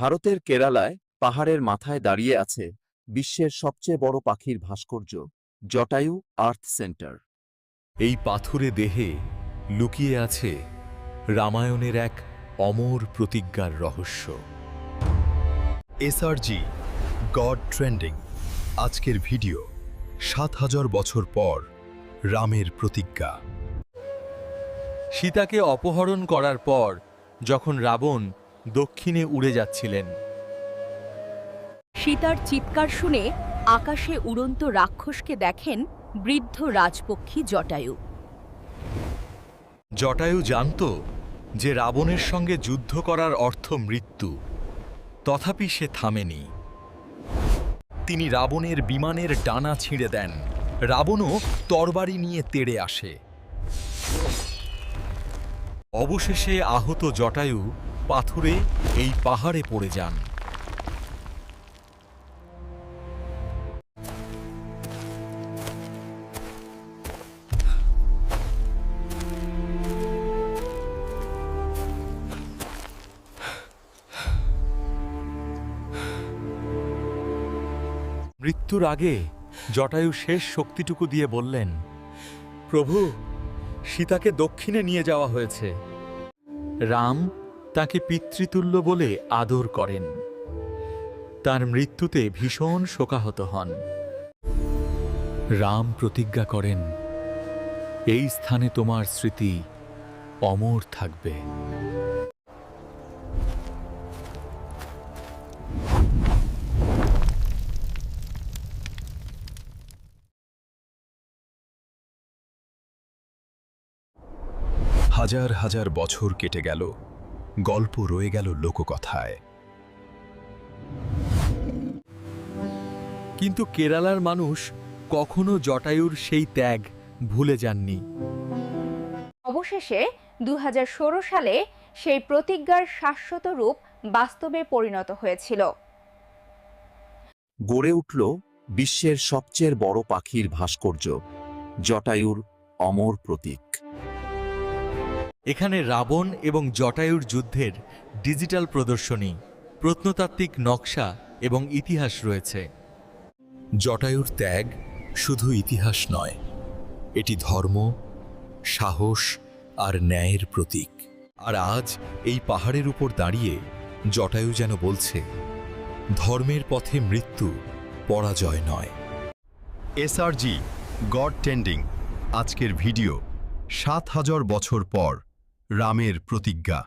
ভারতের কেরালায় পাহাড়ের মাথায় দাঁড়িয়ে আছে বিশ্বের সবচেয়ে বড় পাখির ভাস্কর্য, জটায়ু আর্থ সেন্টার। এই পাথুরে দেহে লুকিয়ে আছে রামায়ণের এক অমর প্রতিজ্ঞার রহস্য। SRG god trending. আজকের ভিডিও, সাত হাজার বছর পর রামের প্রতিজ্ঞা। সীতাকে অপহরণ করার পর যখন রাবণ দক্ষিণে উড়ে যাচ্ছিলেন। সীতার চিৎকার শুনে আকাশে উড়ন্ত রাক্ষসকে দেখেন বৃদ্ধ রাজপক্ষী জটায়ু। জটায়ু জানত যে রাবণের সঙ্গে যুদ্ধ করার অর্থ মৃত্যু। তথাপি সে থামেনি। তিনি রাবণের বিমানের ডানা ছিঁড়ে দেন। রাবণও তরবারি নিয়ে তেড়ে আসে। অবশেষে আহত জটায়ু পাথুরে এই পাহাড়ে পড়ে যান। মৃত্যুর আগে জটায়ু শেষ শক্তিটুকু দিয়ে বললেন, প্রভু, সীতাকে দক্ষিণে নিয়ে যাওয়া হয়েছে। রাম তাকে পিতৃতুল্য বলে আদর করেন। তার মৃত্যুতে ভীষণ শোকাহত হন। রাম প্রতিজ্ঞা করেন, এই স্থানে তোমার স্মৃতি অমর থাকবে। হাজার হাজার বছর কেটে গেল। গল্প রয়ে গেল লোককথায়। কিন্তু কেরালার মানুষ কখনো জটায়ুর সেই ত্যাগ ভুলে যাননি। অবশেষে দু হাজার ষোল সালে সেই প্রতিজ্ঞার শাশ্বত রূপ বাস্তবে পরিণত হয়েছিল। গড়ে উঠল বিশ্বের সবচেয়ে বড় পাখির ভাস্কর্য জটায়ুর অমর প্রতীক। এখানে রাবণ এবং জটায়ুর যুদ্ধের ডিজিটাল প্রদর্শনী প্রত্নতাত্ত্বিক নকশা এবং ইতিহাস রয়েছে। জটায়ুর ত্যাগ শুধু ইতিহাস নয় এটি ধর্ম সাহস আর ন্যায়ের প্রতীক। আর আজ এই পাহাড়ের উপর দাঁড়িয়ে জটায়ু যেন বলছে ধর্মের পথে মৃত্যু পরাজয় নয়। এসআরজি গড টেন্ডিং আজকের ভিডিও সাত হাজার বছর পর। রামের প্রতিজ্ঞা।